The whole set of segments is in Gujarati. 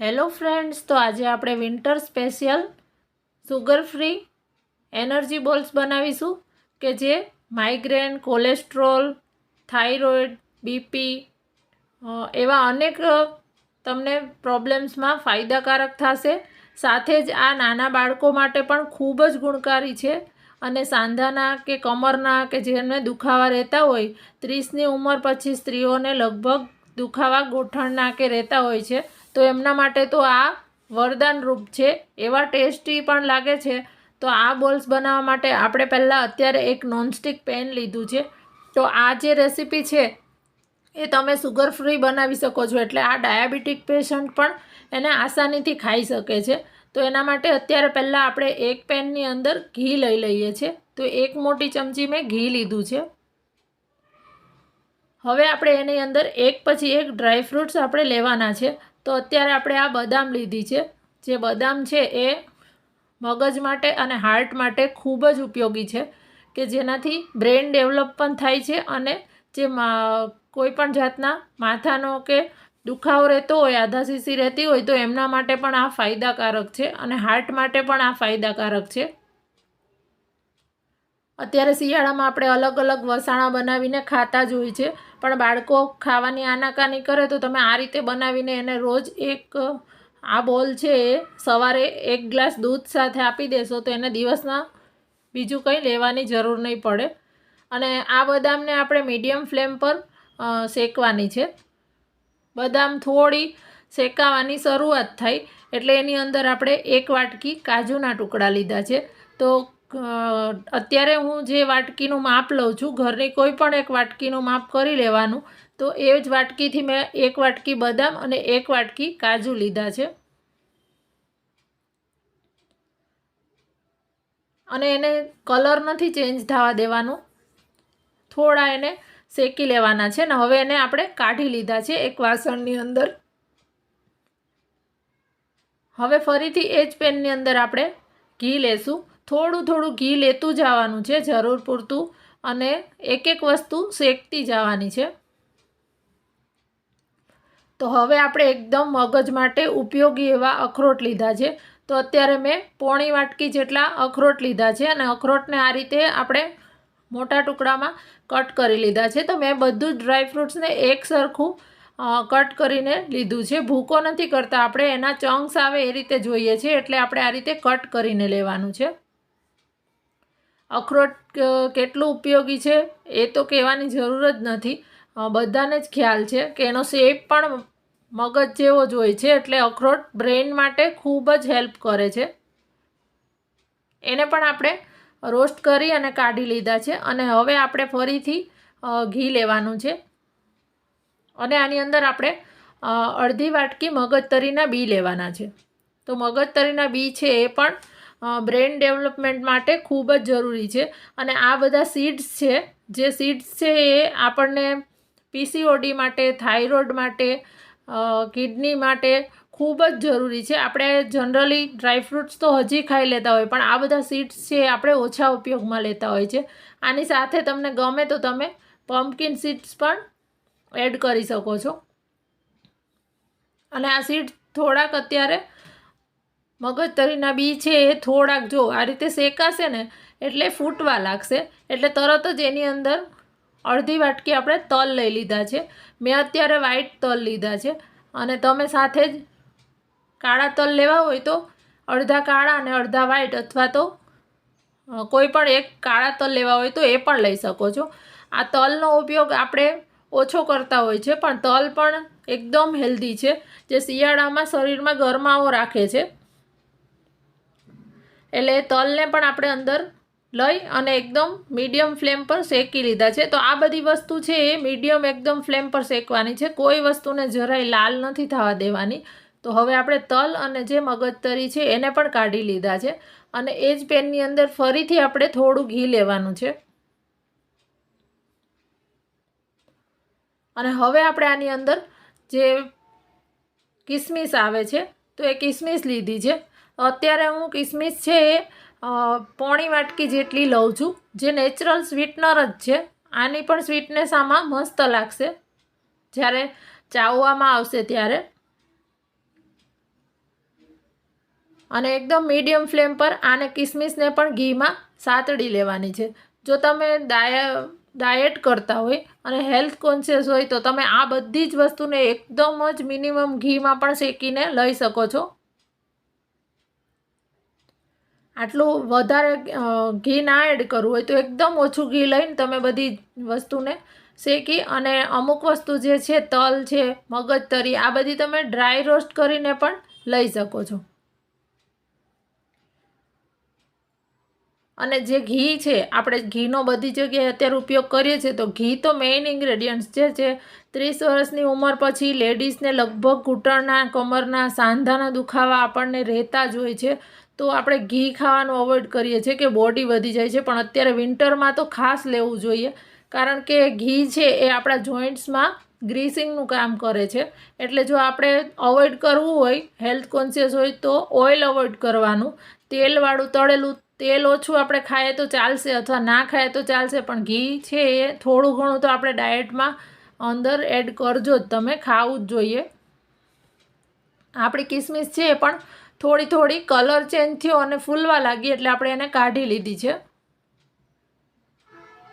હેલો ફ્રેન્ડ્સ, તો આજે આપણે winter special sugar free energy balls બનાવીશું કે જે માઇગ્રેન, કોલેસ્ટ્રોલ, થાઇરોઇડ, બીપી એવા અનેક તમને પ્રોબ્લેમ્સમાં ફાયદાકારક થશે. સાથે જ આ નાના બાળકો માટે પણ ખૂબ જ ગુણકારી છે અને સાંધાના કે કમરના કે જેમને દુખાવા રહેતા હોય, ત્રીસની ઉંમર પછી સ્ત્રીઓને લગભગ દુખાવા ગોઠણના કે રહેતા હોય છે. તો એમના માટે તો આ વરદાન રૂપ છે. એવા ટેસ્ટી પણ લાગે છે. તો આ બોલ્સ બનાવવા માટે આપણે પહેલાં અત્યારે એક નોનસ્ટિક પેન લીધું છે. તો આ જે રેસીપી છે, એ તમે સુગર ફ્રી બનાવી શકો છો. એટલે આ ડાયાબિટીક પેશન્ટ પણ એને આસાનીથી ખાઈ શકે છે. તો એના માટે અત્યારે પહેલાં આપણે એક પેનની અંદર ઘી લઈ લઈએ છીએ. તો એક મોટી ચમચી મેં ઘી લીધું છે. હવે આપણે એની અંદર એક પછી એક ડ્રાય ફ્રૂટ્સ આપણે લેવાના છે. તો અત્યારે આપણે આ બદામ લીધી છે. જે બદામ છે એ મગજ માટે અને હાર્ટ માટે ખૂબ જ ઉપયોગી છે કે જેનાથી બ્રેન ડેવલપ પણ થાય છે અને જે કોઈ પણ જાતના માથાનો કે દુખાવો રહેતો હોય આધા સીસી રહેતી હોય તો એમના માટે પણ આ ફાયદાકારક છે અને હાર્ટ માટે પણ આ ફાયદાકારક છે. અત્યારે શિયાળામાં આપણે અલગ અલગ વસાણા બનાવીને ખાતા જ હોય છે. પણ બાળકો ખાવાની આનાકાની કરે તો તમે આ રીતે બનાવીને એને રોજ એક, આ બોલ છે એ, સવારે એક ગ્લાસ દૂધ સાથે આપી દેશો તો એને દિવસના બીજું કંઈ લેવાની જરૂર નહીં પડે. અને આ બદામને આપણે મીડિયમ ફ્લેમ પર શેકવાની છે. બદામ થોડી શેકાવાની શરૂઆત થાય એટલે એની અંદર આપણે એક વાટકી કાજુના ટુકડા લીધા છે. તો અત્યારે હું જે વાટકીનું માપ લઉં છું, ઘરની કોઈ પણ એક વાટકીનું માપ કરી લેવાનું, તો એ જ વાટકીથી મેં એક વાટકી બદામ અને એક વાટકી કાજુ લીધા છે. અને એને કલર નથી ચેન્જ થવા દેવાનો. થોડા એને શેકી લેવાના છે ને હવે એને આપણે કાઢી લીધા છે એક વાસણની અંદર. હવે ફરીથી એ જ પેનની અંદર આપણે ઘી લેશું. થોડું થોડું ઘી લેતું જવાનું છે, જરૂર પૂરતું. અને એક એક વસ્તુ શેકતી જવાની છે. તો હવે આપણે એકદમ મગજ માટે ઉપયોગી એવા અખરોટ લીધા છે. તો અત્યારે મેં પોણી વાટકી જેટલા અખરોટ લીધા છે અને અખરોટને આ રીતે આપણે મોટા ટુકડામાં કટ કરી લીધા છે. તો મેં બધું જ ડ્રાય ફ્રૂટ્સને એક સરખું કટ કરીને લીધું છે. ભૂકો નથી કરતા. આપણે એના ચંક્સ આવે એ રીતે જોઈએ છે. એટલે આપણે આ રીતે કટ કરીને લેવાનું છે. અખરોટ કેટલું ઉપયોગી છે એ તો કહેવાની જરૂર જ નથી. બધાને જ ખ્યાલ છે કે એનો શેપ પણ મગજ જેવો જ હોય છે એટલે અખરોટ બ્રેઇન માટે ખૂબ જ હેલ્પ કરે છે. એને પણ આપણે રોસ્ટ કરી અને કાઢી લીધા છે અને હવે આપણે ફરીથી ઘી લેવાનું છે. અને આની અંદર આપણે અડધી વાટકી મગજતરીના બી લેવાના છે. તો મગજતરીના બી છે એ પણ બ્રેન ડેવલપમેન્ટ માટે ખૂબ જ જરૂરી છે. અને આ બધા સીડ્સ છે, જે સીડ્સ છે એ આપણને પીસીઓડી માટે, થાઇરોઇડ માટે કિડની માટે ખૂબ જ જરૂરી છે. આપણે જનરલી ડ્રાયફ્રૂટ્સ તો હજી ખાઈ લેતા હોય, પણ આ બધા સીડ્સ છે આપણે ઓછા ઉપયોગમાં લેતા હોય છે. આની સાથે તમને ગમે તો તમે પમ્પકિન સીડ્સ પણ એડ કરી શકો છો. અને આ સીડ થોડાક અત્યારે મગજતરીના બી છે એ થોડાક જો આ રીતે શેકાશે ને એટલે ફૂટવા લાગશે. એટલે તરત જ એની અંદર અડધી વાટકી આપણે તલ લઈ લીધા છે. મેં અત્યારે વ્હાઈટ તલ લીધા છે. અને તમે સાથે જ કાળા તલ લેવા હોય તો અડધા કાળા અને અડધા વ્હાઈટ અથવા તો કોઈ પણ એક કાળા તલ લેવા હોય તો એ પણ લઈ શકો છો. આ તલનો ઉપયોગ આપણે ઓછો કરતા હોય છે, પણ તલ પણ એકદમ હેલ્ધી છે, જે શિયાળામાં શરીરમાં ગરમાવો રાખે છે. એટલે તલને પણ આપણે અંદર લઈ અને એકદમ મીડિયમ ફ્લેમ પર શેકી લીધા છે. તો આ બધી વસ્તુ છે એ મીડિયમ એકદમ ફ્લેમ પર શેકવાની છે. કોઈ વસ્તુને જરાય લાલ નથી થવા દેવાની. તો હવે આપણે તલ અને જે મગજતરી છે એને પણ કાઢી લીધા છે. અને એ જ પેનની અંદર ફરીથી આપણે થોડું ઘી લેવાનું છે. અને હવે આપણે આની અંદર જે કિસમિસ આવે છે તો એ કિસમિસ લીધી છે. અત્યારે હું કિસમિસ છે એ પોણી વાટકી જેટલી લઉં છું. જે નેચરલ સ્વીટનર જ છે. આની પણ સ્વીટનેસ આમાં મસ્ત લાગશે. જ્યારે ચાવવામાં આવશે ત્યારે. અને એકદમ મીડિયમ ફ્લેમ પર આને કિસમિસને પણ ઘીમાં સાતડી લેવાની છે. જો તમે ડાયા ડાયટ કરતા હોય અને હેલ્થ કોન્શિયસ હોય તો તમે આ બધી જ વસ્તુને એકદમ જ મિનિમમ ઘીમાં પણ શેકીને લઈ શકો છો. આટલું વધારે ઘી ના એડ કરવું હોય તો એકદમ ઓછું ઘી લઈને તમે બધી વસ્તુને શેકી અને અમુક વસ્તુ જે છે, તલ છે, મગજતરી, આ બધી તમે ડ્રાય રોસ્ટ કરીને પણ લઈ શકો છો. અને જે ઘી છે, આપણે ઘીનો બધી જગ્યાએ અત્યારે ઉપયોગ કરીએ છીએ, તો ઘી તો મેઇન ઇન્ગ્રેડિયન્ટ્સ જે છે, ત્રીસ વર્ષની ઉંમર પછી લેડીઝને લગભગ ઘૂંટણના, કમરના, સાંધાના દુખાવા આપણને રહેતા જ હોય છે. તો આપણે ઘી ખાવાનું અવોઇડ કરીએ છીએ કે બોડી વધી જાય છે, પણ અત્યારે વિન્ટરમાં તો ખાસ લેવું જોઈએ, કારણ કે ઘી છે એ આપણા જોઈન્ટ્સમાં ગ્રીસિંગનું કામ કરે છે. એટલે જો આપણે અવોઇડ કરવું હોય હેલ્થ કોન્શિયસ હોય, તો ઓઇલ અવોઇડ કરવાનું. તેલવાળું તળેલું તેલ ઓછું આપણે ખાઈએ તો ચાલશે અથવા ના ખાઈએ તો ચાલશે, પણ ઘી છે એ થોડું ઘણું તો આપણે ડાયટમાં અંદર એડ કરજો જ, તમે ખાવું જ જોઈએ. આપણી કિસમિસ છે પણ થોડી થોડી કલર ચેન્જ થયો અને ફૂલવા લાગી એટલે આપણે એને કાઢી લીધી છે.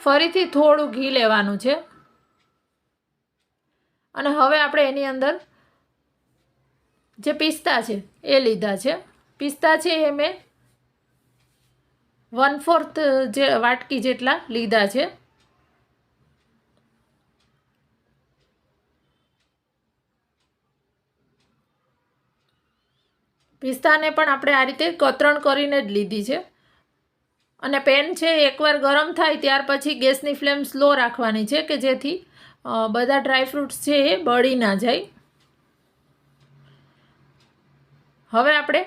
ફરીથી થોડું ઘી લેવાનું છે. અને હવે આપણે એની અંદર જે પિસ્તા છે એ લીધા છે. પિસ્તા છે એ મેં વન ફોર્થ જે વાટકી જેટલા લીધા છે. પિસ્તાને પણ આપણે આ રીતે કતરણ કરીને જ લીધી છે. અને પેન છે એકવાર ગરમ થાય ત્યાર પછી ગેસની ફ્લેમ સ્લો રાખવાની છે કે જેથી બધા ડ્રાયફ્રૂટ્સ છે એ બળી ના જાય. હવે આપણે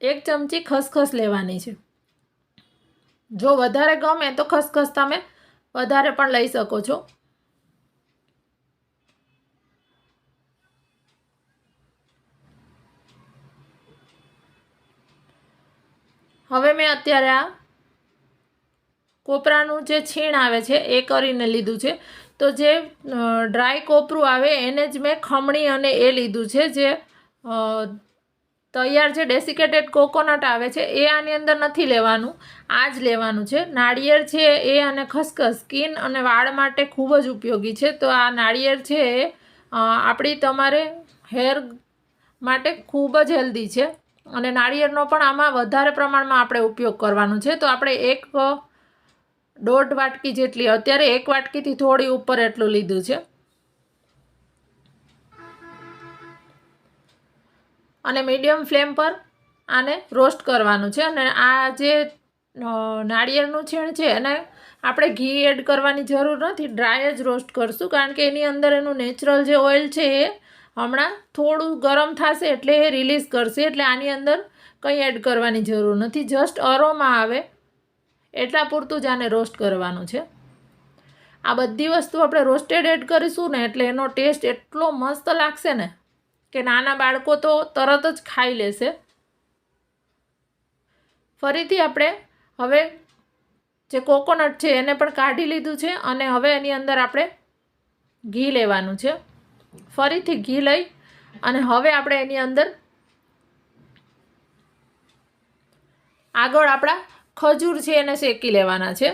એક ચમચી ખસખસ લેવાની છે. જો વધારે ગમે તો ખસખસ તમે વધારે પણ લઈ શકો છો. હવે મેં અત્યારે આ કોપરાનું જે છીણ આવે છે એ કરીને લીધું છે. તો જે ડ્રાય કોપરું આવે એને જ મેં ખમણી અને એ લીધું છે જે તૈયાર જે ડેસિકેટેડ કોકોનટ આવે છે, એ આની અંદર નથી લેવાનું. આ જ લેવાનું છે. નાળિયેર છે એ અને ખસખસ, સ્કિન અને વાળ માટે ખૂબ જ ઉપયોગી છે. તો આ નાળિયેર છે એ આપણી તમારે હેર માટે ખૂબ જ હેલ્ધી છે. અને નાળિયેરનો પણ આમાં વધારે પ્રમાણમાં આપણે ઉપયોગ કરવાનો છે. તો આપણે એક દોઢ વાટકી જેટલી, અત્યારે એક વાટકીથી થોડી ઉપર એટલું લીધું છે. અને મીડિયમ ફ્લેમ પર આને રોસ્ટ કરવાનું છે. અને આ જે નાળિયેરનું છીણ છે, એને આપણે ઘી એડ કરવાની જરૂર નથી. ડ્રાય જ રોસ્ટ કરશું, કારણ કે એની અંદર એનું નેચરલ જે ઓઇલ છે એ હમણાં થોડું ગરમ થશે એટલે એ રિલીઝ કરશે, એટલે આની અંદર કંઈ એડ કરવાની જરૂર નથી. જસ્ટ અરોમાં આવે એટલા પૂરતું જ આને રોસ્ટ કરવાનું છે. આ બધી વસ્તુ આપણે રોસ્ટેડ એડ કરીશું ને એટલે એનો ટેસ્ટ એટલો મસ્ત લાગશે ને. કે નાના બાળકો તો તરત જ ખાઈ લેશે. ફરીથી આપણે હવે જે કોકોનટ છે એને પણ કાઢી લીધું છે અને હવે એની અંદર આપણે ઘી લેવાનું છે. ફરીથી ઘી લઈ અને હવે આપણે એની અંદર આગળ આપણા ખજૂર છે એને શેકી લેવાના છે.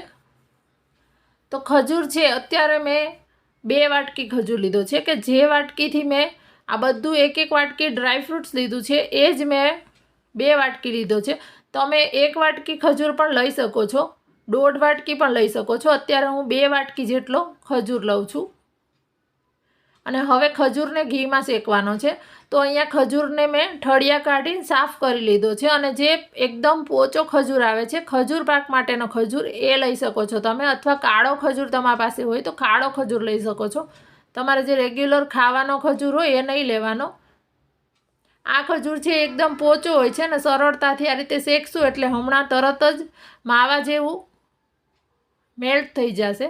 તો ખજૂર છે, અત્યારે મેં બે વાટકી ખજૂર લીધો છે કે જે વાટકીથી મેં આ બધું એક એક વાટકી ડ્રાયફ્રૂટ્સ લીધું છે. એ જ મેં બે વાટકી લીધો છે. તમે એક વાટકી ખજૂર પણ લઈ શકો છો. દોઢ વાટકી પણ લઈ શકો છો. અત્યારે હું બે વાટકી જેટલો ખજૂર લઉં છું. અને હવે ખજૂરને ઘીમાં શેકવાનો છે. તો અહીંયા ખજૂરને મેં ઠળિયા કાઢીને સાફ કરી લીધો છે અને જે એકદમ પોચો ખજૂર આવે છે, ખજૂર પાક માટેનો ખજૂર, એ લઈ શકો છો તમે. અથવા કાળો ખજૂર તમારા પાસે હોય તો કાળો ખજૂર લઈ શકો છો. તમારે જે રેગ્યુલર ખાવાનો ખજૂર હોય એ નહીં લેવાનો. આ ખજૂર છે એકદમ પોચો હોય છે ને સરળતાથી આ રીતે શેકશું એટલે હમણાં તરત જ માવા જેવું મેલ્ટ થઈ જશે.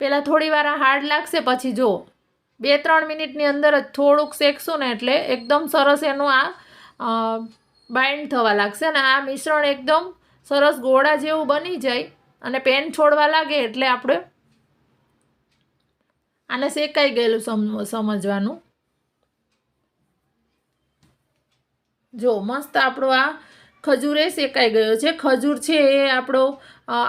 પહેલાં થોડી વાર હાર્ડ લાગશે, પછી જો બે ત્રણ મિનિટની અંદર જ થોડુંક શેકશું ને એટલે એકદમ સરસ એનું આ બાઇન્ડ થવા લાગશે અને આ મિશ્રણ એકદમ સરસ ગોળા જેવું બની જાય અને પેન છોડવા લાગે એટલે આપણે આને શેકાઈ ગયેલું સમ, સમજવાનું? જો, મસ્ત આપણો આ ખજૂર એ શેકાઈ ગયો છે? ખજૂર છે એ આપણો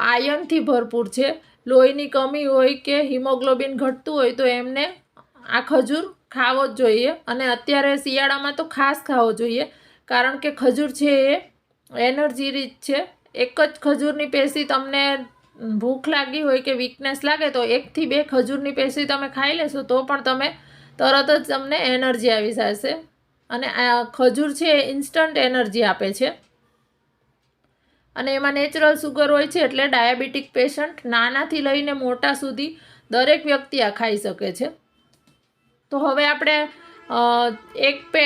આયનથી ભરપૂર છે. લોહીની કમી હોય કે હિમોગ્લોબિન ઘટતું હોય તો એમને આ ખજૂર ખાવો જ જોઈએ. અને અત્યારે શિયાળામાં તો ખાસ ખાવો જોઈએ. કારણ કે ખજૂર છે એ એનર્જી રીત છે. એક જ ખજૂરની પેશી તમને ભૂખ લાગી હોય કે વીકનેસ લાગે તો એકથી બે ખજૂરની પેશી તમે ખાઈ લેશો તો પણ તમે તરત જ તમને એનર્જી આવી જશે. અને આ ખજૂર છે એ ઇન્સ્ટન્ટ એનર્જી આપે છે. અને એમાં નેચરલ સુગર હોય છે એટલે ડાયાબિટીક પેશન્ટ નાનાથી લઈને મોટા સુધી દરેક વ્યક્તિ આ ખાઈ શકે છે. તો હવે આપણે એક પે,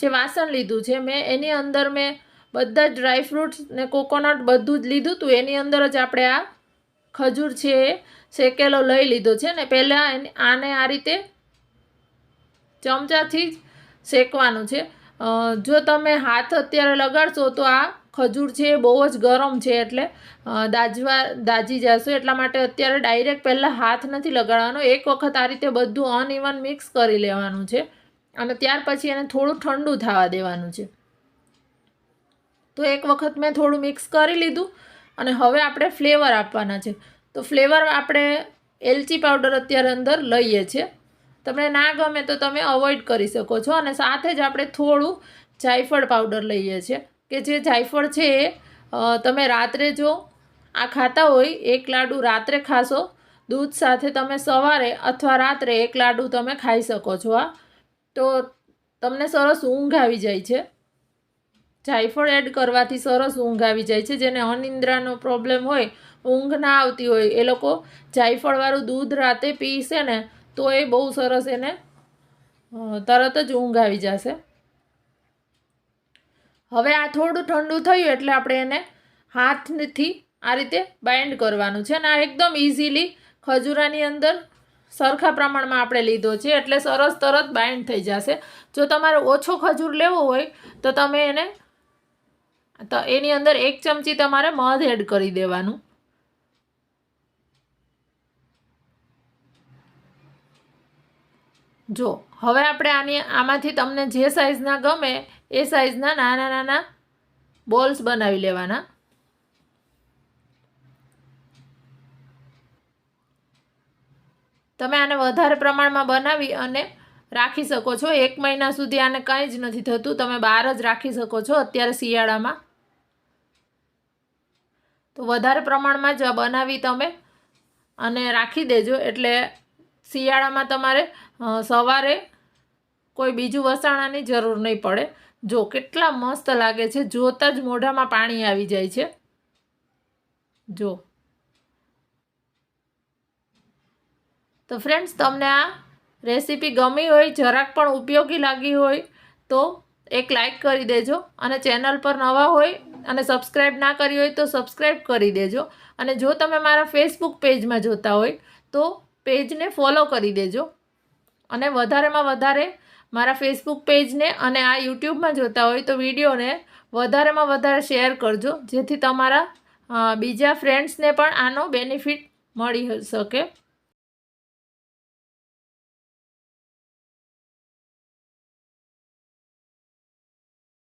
જે વાસણ લીધું છે મેં એની અંદર મેં બધા જ ડ્રાયફ્રૂટ્સ ને કોકોનટ બધું જ લીધું હતું એની અંદર જ આપણે આ ખજૂર છે, શેકેલો લઈ લીધો છે ને પહેલાં એને- આને આ રીતે ચમચાથી શેકવાનું છે. જો તમે હાથ અત્યારે લગાડશો તો આ ખજૂર છે એ બહુ જ ગરમ છે એટલે દાજવા, દાજી જશો. એટલા માટે અત્યારે ડાયરેક્ટ પહેલાં હાથ નથી લગાડવાનો. એક વખત આ રીતે બધું અનઇવન મિક્સ કરી લેવાનું છે અને ત્યાર પછી એને થોડું ઠંડુ થવા દેવાનું છે. તો એક વખત મેં થોડું મિક્સ કરી લીધું. અને હવે આપણે ફ્લેવર આપવાના છે. તો ફ્લેવર આપણે એલચી પાવડર અત્યારે અંદર લઈએ છીએ તમને ના ગમે તો તમે અવોઇડ કરી શકો છો અને સાથે જ આપણે થોડું જાયફળ પાવડર લઈએ છીએ. કે જે જાયફળ છે એ તમે રાત્રે જો આ ખાતા હોય, એક લાડુ રાત્રે ખાશો, દૂધ સાથે તમે સવારે અથવા રાત્રે એક લાડુ તમે ખાઈ શકો છો આ તો તમને સરસ ઊંઘ આવી જાય છે. જાયફળ એડ કરવાથી સરસ ઊંઘ આવી જાય છે. જેને અનિંદ્રાનો પ્રોબ્લેમ હોય, ઊંઘ ના આવતી હોય, એ લોકો જાયફળવાળું દૂધ રાતે પીશે ને, તો એ બહુ સરસ એને તરત જ ઊંઘ આવી જશે. હવે આ થોડું ઠંડુ થયું એટલે આપણે એને હાથથી આ રીતે બાઇન્ડ કરવાનું છે. અને આ એકદમ ઇઝીલી ખજૂરાની અંદર સરખા પ્રમાણમાં આપણે લીધો છે. એટલે સરસ તરત બાઇન્ડ થઈ જશે. જો તમારે ઓછો ખજૂર લેવો હોય, તો તમે એને તો એની અંદર એક ચમચી તમારે મધ એડ કરી દેવાનું. જો, હવે આપણે આની, આમાંથી તમને જે સાઇઝના ગમે એ સાઇઝના નાના નાના બોલ્સ બનાવી લેવાના. તમે આને વધારે પ્રમાણમાં બનાવી અને રાખી શકો છો. એક મહિના સુધી આને કંઈ જ નથી થતું. તમે બહાર જ રાખી શકો છો અત્યારે શિયાળામાં. તો વધારે પ્રમાણમાં જ બનાવી તમે અને રાખી દેજો. એટલે શિયાળામાં તમારે સવારે કોઈ બીજું વસાણાની જરૂર નહીં પડે. જો કેટલા મસ્ત લાગે છે. જોતાં જ મોઢામાં પાણી આવી જાય છે. જો. તો ફ્રેન્ડ્સ તમને આ રેસીપી ગમી હોય, જરાક પણ ઉપયોગી લાગી હોય, તો એક લાઈક કરી દેજો અને ચેનલ પર નવા હોય અને સબસ્ક્રાઈબ ના કરી હોય તો સબસ્ક્રાઈબ કરી દેજો. અને જો તમે મારા ફેસબુક પેજમાં જોતા હોય તો પેજને ફોલો કરી દેજો. અને વધારેમાં વધારે મારા ફેસબુક પેજને અને આ યુટ્યુબમાં જોતા હોય તો વિડીયોને વધારેમાં વધારે શેર કરજો, જેથી તમારા બીજા ફ્રેન્ડ્સને પણ આનો બેનિફિટ મળી શકે